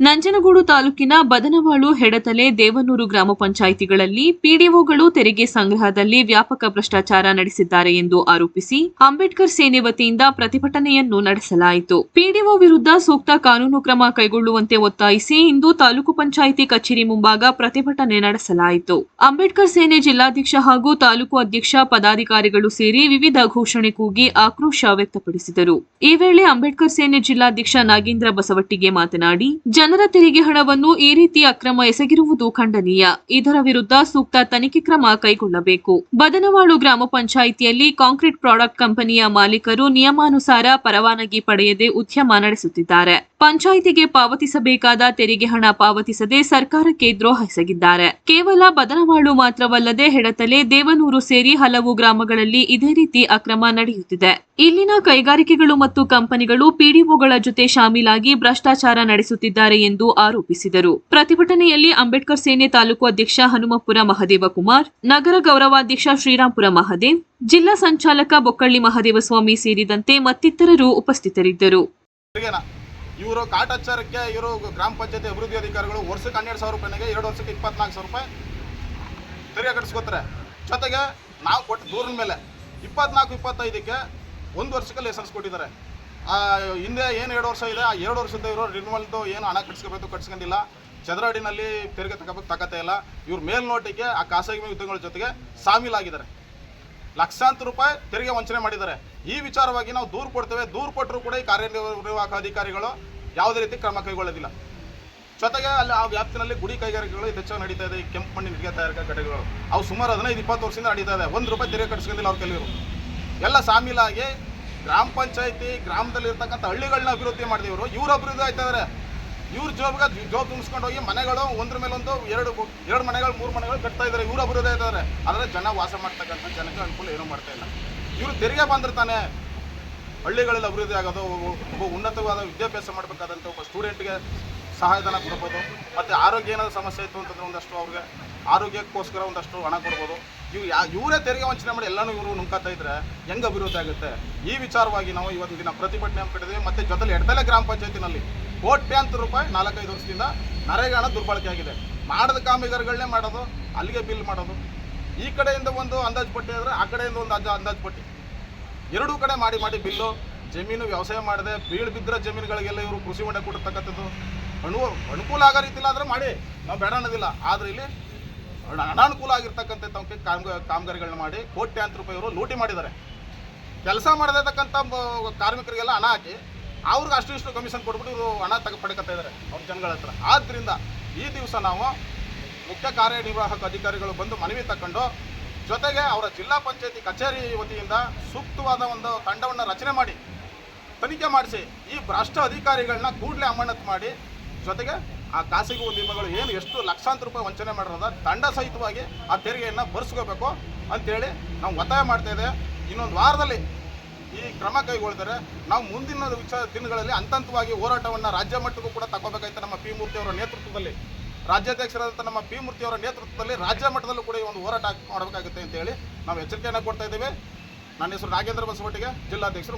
ನಂಜನಗೂಡು ತಾಲೂಕಿನ ಬದನವಾಳು ಹೆಡತಲೆ ದೇವನೂರು ಗ್ರಾಮ ಪಂಚಾಯಿತಿಗಳಲ್ಲಿ ಪಿಡಿಒಗಳು ತೆರಿಗೆ ಸಂಗ್ರಹದಲ್ಲಿ ವ್ಯಾಪಕ ಭ್ರಷ್ಟಾಚಾರ ನಡೆಸಿದ್ದಾರೆ ಎಂದು ಆರೋಪಿಸಿ ಅಂಬೇಡ್ಕರ್ ಸೇನೆ ವತಿಯಿಂದ ಪ್ರತಿಭಟನೆಯನ್ನು ನಡೆಸಲಾಯಿತು. ಪಿಡಿಒ ವಿರುದ್ಧ ಸೂಕ್ತ ಕಾನೂನು ಕ್ರಮ ಕೈಗೊಳ್ಳುವಂತೆ ಒತ್ತಾಯಿಸಿ ಇಂದು ತಾಲೂಕು ಪಂಚಾಯಿತಿ ಕಚೇರಿ ಮುಂಭಾಗ ಪ್ರತಿಭಟನೆ ನಡೆಸಲಾಯಿತು. ಅಂಬೇಡ್ಕರ್ ಸೇನೆ ಜಿಲ್ಲಾಧ್ಯಕ್ಷ ಹಾಗೂ ತಾಲೂಕು ಅಧ್ಯಕ್ಷ ಪದಾಧಿಕಾರಿಗಳು ಸೇರಿ ವಿವಿಧ ಘೋಷಣೆ ಕೂಗಿ ಆಕ್ರೋಶ ವ್ಯಕ್ತಪಡಿಸಿದರು. ಈ ವೇಳೆ ಅಂಬೇಡ್ಕರ್ ಸೇನೆ ಜಿಲ್ಲಾಧ್ಯಕ್ಷ ನಾಗೇಂದ್ರ ಬಸವಟ್ಟಿಗೆ ಮಾತನಾಡಿ ಜನರ ತೆರಿಗೆ ಹಣವನ್ನು ಈ ರೀತಿ ಅಕ್ರಮ ಎಸಗಿರುವುದು ಖಂಡನೀಯ. ಇದರ ವಿರುದ್ಧ ಸೂಕ್ತ ತನಿಖೆ ಕ್ರಮ ಕೈಗೊಳ್ಳಬೇಕು. ಬದನವಾಳು ಗ್ರಾಮ ಪಂಚಾಯಿತಿಯಲ್ಲಿ ಕಾಂಕ್ರೀಟ್ ಪ್ರಾಡಕ್ಟ್ ಕಂಪನಿಯ ಮಾಲೀಕರು ನಿಯಮಾನುಸಾರ ಪರವಾನಗಿ ಪಡೆಯದೆ ಉದ್ಯಮ ನಡೆಸುತ್ತಿದ್ದಾರೆ. ಪಂಚಾಯಿತಿಗೆ ಪಾವತಿಸಬೇಕಾದ ತೆರಿಗೆ ಹಣ ಪಾವತಿಸದೆ ಸರ್ಕಾರಕ್ಕೆ ದ್ರೋಹ ಎಸಗಿದ್ದಾರೆ ಕೇವಲ ಬದನವಾಳು ಮಾತ್ರವಲ್ಲದೆ ಹೆಡತಲೆ ದೇವನೂರು ಸೇರಿ ಹಲವು ಗ್ರಾಮಗಳಲ್ಲಿ ಇದೇ ರೀತಿ ಅಕ್ರಮ ನಡೆಯುತ್ತಿದೆ. ಇಲ್ಲಿನ ಕೈಗಾರಿಕೆಗಳು ಮತ್ತು ಕಂಪನಿಗಳು ಪಿಡಿಒಗಳ ಜೊತೆ ಶಾಮೀಲಾಗಿ ಭ್ರಷ್ಟಾಚಾರ ನಡೆಸುತ್ತಿದ್ದಾರೆ ಎಂದು ಆರೋಪಿಸಿದರು. ಪ್ರತಿಭಟನೆಯಲ್ಲಿ ಅಂಬೇಡ್ಕರ್ ಸೇನೆ ತಾಲೂಕು ಅಧ್ಯಕ್ಷ ಹನುಮಪುರ ಮಹದೇವ ಕುಮಾರ್ ನಗರ ಗೌರವಾಧ್ಯಕ್ಷ ಶ್ರೀರಾಂಪುರ ಮಹದೇವ್, ಜಿಲ್ಲಾ ಸಂಚಾಲಕ ಬೊಕ್ಕಳ್ಳಿ ಮಹದೇವಸ್ವಾಮಿ ಸೇರಿದಂತೆ ಮತ್ತಿತರರು ಉಪಸ್ಥಿತರಿದ್ದರು. ಇವರು ಕಾಟಾಚಾರಕ್ಕೆ ಇವರು ಗ್ರಾಮ ಪಂಚಾಯತಿ ಅಭಿವೃದ್ಧಿ ಅಧಿಕಾರಿಗಳು ವರ್ಷಕ್ಕೆ ಹನ್ನೆರಡು ಸಾವಿರ ರೂಪಾಯಿಗೆ ಎರಡು ವರ್ಷಕ್ಕೆ ಇಪ್ಪತ್ನಾಲ್ಕು ಸಾವಿರ ರೂಪಾಯಿ ತೆರಿಗೆ ಕಟ್ಟಿಸ್ಕೊತಾರೆ ಜೊತೆಗೆ ನಾವು ಕೊಟ್ಟು ದೂರಿನ ಮೇಲೆ ಇಪ್ಪತ್ನಾಲ್ಕು, ಇಪ್ಪತ್ತೈದಕ್ಕೆ ಒಂದು ವರ್ಷಕ್ಕೆ ಲೈಸೆನ್ಸ್ ಕೊಟ್ಟಿದ್ದಾರೆ. ಹಿಂದೆ ಏನು ಎರಡು ವರ್ಷ ಇದೆ, ಆ ಎರಡು ವರ್ಷದ ಇವರು ರಿನ್ವಲ್ದು ಏನು ಹಣ ಕಟ್ಸ್ಕೋಬೇಕು, ಕಟ್ಸ್ಕೊಂಡಿಲ್ಲ. ಚದರಡಿನಲ್ಲಿ ತೆರಿಗೆ ತಗೋಬೇಕು ತಗತ್ತೆ ಇಲ್ಲ. ಇವ್ರ ಮೇಲ್ನೋಟಕ್ಕೆ ಆ ಖಾಸಗಿ ಉದ್ಯಮಗಳ ಜೊತೆಗೆ ಸಾಮೀಲಾಗಿದ್ದಾರೆ. ಲಕ್ಷಾಂತರ ರೂಪಾಯಿ ತೆರಿಗೆ ವಂಚನೆ ಮಾಡಿದ್ದಾರೆ. ಈ ವಿಚಾರವಾಗಿ ನಾವು ದೂರು ಕೊಡ್ತೇವೆ. ದೂರು ಕೊಟ್ಟರು ಕೂಡ ಈ ಕಾರ್ಯನಿರ್ವಾಹಕ ಅಧಿಕಾರಿಗಳು ಯಾವುದೇ ರೀತಿ ಕ್ರಮ ಕೈಗೊಳ್ಳೋದಿಲ್ಲ. ಜೊತೆಗೆ ಅಲ್ಲಿ ಆ ವ್ಯಾಪ್ತಿನಲ್ಲಿ ಗುಡಿ ಕೈಗಾರಿಕೆಗಳು ಹೆಚ್ಚಾಗಿ ನಡೀತಾ ಇದೆ. ಈ ಕೆಂಪು ಮಣ್ಣಿನ ಇಟ್ಟಿಗೆ ತಯಾರಿಕಾ ಘಟಕಗಳು. ಅವು ಸುಮಾರು ಹದಿನೈದು, ಇಪ್ಪತ್ತು ವರ್ಷದಿಂದ ನಡೀತಾ ಇದೆ. ಒಂದು ರೂಪಾಯಿ ತೆರಿಗೆ ಕಟ್ಸ್ಕೊಂಡಿಲ್ಲ ಅವ್ರ ಕೆಲವರು. ಎಲ್ಲ ಸಾಮೀಲಾಗಿ ಗ್ರಾಮ ಪಂಚಾಯತಿ ಗ್ರಾಮದಲ್ಲಿ ಇರ್ತಕ್ಕಂಥ ಹಳ್ಳಿಗಳನ್ನ ಅಭಿವೃದ್ಧಿ ಮಾಡಿದವರು ಇವರು ಅಭಿವೃದ್ಧಿ ಆಯ್ತಾ ಇದಾರೆ. ಇವ್ರ ಜಾಬ್ಗೆ ಜೋಬ್ ತುಂಬಿಸ್ಕೊಂಡು ಹೋಗಿ ಮನೆಗಳು ಒಂದ್ರ ಮೇಲೊಂದು ಎರಡು ಎರಡು ಮನೆಗಳು, ಮೂರು ಮನೆಗಳು ಕಟ್ತಾ ಇದ್ದಾರೆ ಇವ್ರು ಅಭಿವೃದ್ಧಿ ಇದ್ದಾರೆ ಆದರೆ ಜನ ವಾಸ ಮಾಡ್ತಕ್ಕಂಥ ಜನಕ್ಕೆ ಅನುಕೂಲ ಏನೂ ಮಾಡ್ತಾ ಇಲ್ಲ. ಇವರು ತೆರಿಗೆ ಬಂದಿರ್ತಾನೆ ಹಳ್ಳಿಗಳಲ್ಲಿ ಅಭಿವೃದ್ಧಿ ಆಗೋದು ಒಬ್ಬ- ಉನ್ನತವಾದ ವಿದ್ಯಾಭ್ಯಾಸ ಮಾಡಬೇಕಾದಂಥ ಒಬ್ಬ ಸ್ಟೂಡೆಂಟ್ಗೆ ಸಹಾಯಧನ ಕೊಡ್ಬೋದು. ಮತ್ತು ಆರೋಗ್ಯ ಏನಾದರೂ ಸಮಸ್ಯೆ ಇತ್ತು ಅಂತಂದ್ರೆ ಒಂದಷ್ಟು ಅವ್ರಿಗೆ ಆರೋಗ್ಯಕ್ಕೋಸ್ಕರ ಒಂದಷ್ಟು ಹಣ ಕೊಡ್ಬೋದು. ಇವು ಯಾ ಇವರೇ ತೆರಿಗೆ ವಂಚನೆ ಮಾಡಿ ಎಲ್ಲನೂ ಇವರು ನುಂಕಾತಾ ಇದ್ರೆ ಹೆಂಗೆ ಅಭಿವೃದ್ಧಿ ಆಗುತ್ತೆ? ಈ ವಿಚಾರವಾಗಿ ನಾವು ಇವತ್ತಿನ ದಿನ ಪ್ರತಿಭಟನೆ ಹಮ್ಮಿಕೊಂಡಿದ್ದೀವಿ ಮತ್ತು ಜೊತೆಲಿ ಎಡತಲೆ ಗ್ರಾಮ ಪಂಚಾಯತಿನಲ್ಲಿ ಕೋಟ್ಯಾಂತರ ರೂಪಾಯಿ ನಾಲ್ಕೈದು ವರ್ಷದಿಂದ ನರೇಗಾ ಹಣ ದುರ್ಬಳಕೆ ಆಗಿದೆ. ಮಾಡದ ಕಾಮಗಾರಿಗಳನ್ನೇ ಮಾಡೋದು, ಅಲ್ಲಿಗೆ ಬಿಲ್ ಮಾಡೋದು. ಈ ಕಡೆಯಿಂದ ಒಂದು ಅಂದಾಜು ಪಟ್ಟಿ ಆದರೆ ಆ ಕಡೆಯಿಂದ ಒಂದು ಅಂಜ ಅಂದಾಜು ಪಟ್ಟಿ. ಎರಡೂ ಕಡೆ ಮಾಡಿ ಮಾಡಿ ಬಿಲ್ಲು, ಜಮೀನು ವ್ಯವಸಾಯ ಮಾಡದೆ, ಬೀಳು ಬಿದ್ದಿರೋ ಜಮೀನುಗಳಿಗೆಲ್ಲ ಇವರು ಕೃಷಿ ಹೊಂಡ ಕೊಟ್ಟಿರ್ತಕ್ಕಂಥದ್ದು ಅನು ಅನುಕೂಲ ಆಗೋ ರೀತಿಲ್ಲ ಆದರೆ ಮಾಡಿ. ನಾವು ಬೇಡ ಅನ್ನೋದಿಲ್ಲ. ಆದರೆ ಇಲ್ಲಿ ಅನ- ಅನಾನುಕೂಲ ಆಗಿರ್ತಕ್ಕಂಥ ತಮಗೆ ಕಾಮ ಕಾಮಗಾರಿಗಳನ್ನ ಮಾಡಿ ಕೋಟ್ಯಾಂತರ ರೂಪಾಯಿ ಇವರು ಲೂಟಿ ಮಾಡಿದ್ದಾರೆ. ಕೆಲಸ ಮಾಡದಿರ್ತಕ್ಕಂಥ ಬ- ಕಾರ್ಮಿಕರಿಗೆಲ್ಲ ಹಣ ಹಾಕಿ ಅವ್ರಿಗೆ ಅಷ್ಟು ಇಷ್ಟು ಕಮಿಷನ್ ಕೊಟ್ಬಿಟ್ಟು ಇವರು ಹಣ ತಗ ಪಡ್ಕೊತಾ ಇದ್ದಾರೆ ಅವ್ರ ಜನಗಳ ಹತ್ರ. ಆದ್ದರಿಂದ ಈ ದಿವಸ ನಾವು ಮುಖ್ಯ ಕಾರ್ಯನಿರ್ವಾಹಕ ಅಧಿಕಾರಿಗಳು ಬಂದು ಮನವಿ ತಕೊಂಡು ಜೊತೆಗೆ ಅವರ ಜಿಲ್ಲಾ ಪಂಚಾಯತಿ ಕಚೇರಿ ವತಿಯಿಂದ ಸೂಕ್ತವಾದ ಒಂದು ತಂಡವನ್ನು ರಚನೆ ಮಾಡಿ, ತನಿಖೆ ಮಾಡಿಸಿ ಈ ಭ್ರಷ್ಟ ಅಧಿಕಾರಿಗಳನ್ನ ಕೂಡಲೇ ಅಮಾನತ್ ಮಾಡಿ, ಜೊತೆಗೆ ಆ ಖಾಸಗಿ ಉದ್ಯಮಗಳು ಏನು ಎಷ್ಟು ಲಕ್ಷಾಂತರ ರೂಪಾಯಿ ವಂಚನೆ ಮಾಡಿರೋದ ದಂಡ ಸಹಿತವಾಗಿ ಆ ತೆರಿಗೆಯನ್ನು ಭರಿಸ್ಕೋಬೇಕು ಅಂತೇಳಿ ನಾವು ಒತ್ತಾಯ ಮಾಡ್ತಾ ಇದೆ ಇನ್ನೊಂದು ವಾರದಲ್ಲಿ ಈ ಕ್ರಮ ಕೈಗೊಳ್ತಾರೆ ನಾವು ಮುಂದಿನ ವಿಚಾರ ದಿನಗಳಲ್ಲಿ ಹಂತ ಹಂತವಾಗಿ ಹೋರಾಟವನ್ನು ರಾಜ್ಯ ಮಟ್ಟಕ್ಕೂ ಕೂಡ ತಗೋಬೇಕಾಯ್ತು ನಮ್ಮ ಪಿ ಮೂರ್ತಿ ಅವರ ನೇತೃತ್ವದಲ್ಲಿ. ರಾಜ್ಯಾಧ್ಯಕ್ಷರಾದಂಥ ನಮ್ಮ ಪಿ ಮೂರ್ತಿ ಅವರ ನೇತೃತ್ವದಲ್ಲಿ ರಾಜ್ಯ ಮಟ್ಟದಲ್ಲೂ ಕೂಡ ಈ ಒಂದು ಹೋರಾಟ ಮಾಡಬೇಕಾಗುತ್ತೆ ಅಂತೇಳಿ ನಾವು ಎಚ್ಚರಿಕೆಯನ್ನು ಕೊಡ್ತಾ ಇದ್ದೇವೆ. ನನ್ನ ಹೆಸರು ನಾಗೇಂದ್ರ ಬಸವಟ್ಟಿಗೆ, ಜಿಲ್ಲಾಧ್ಯಕ್ಷರು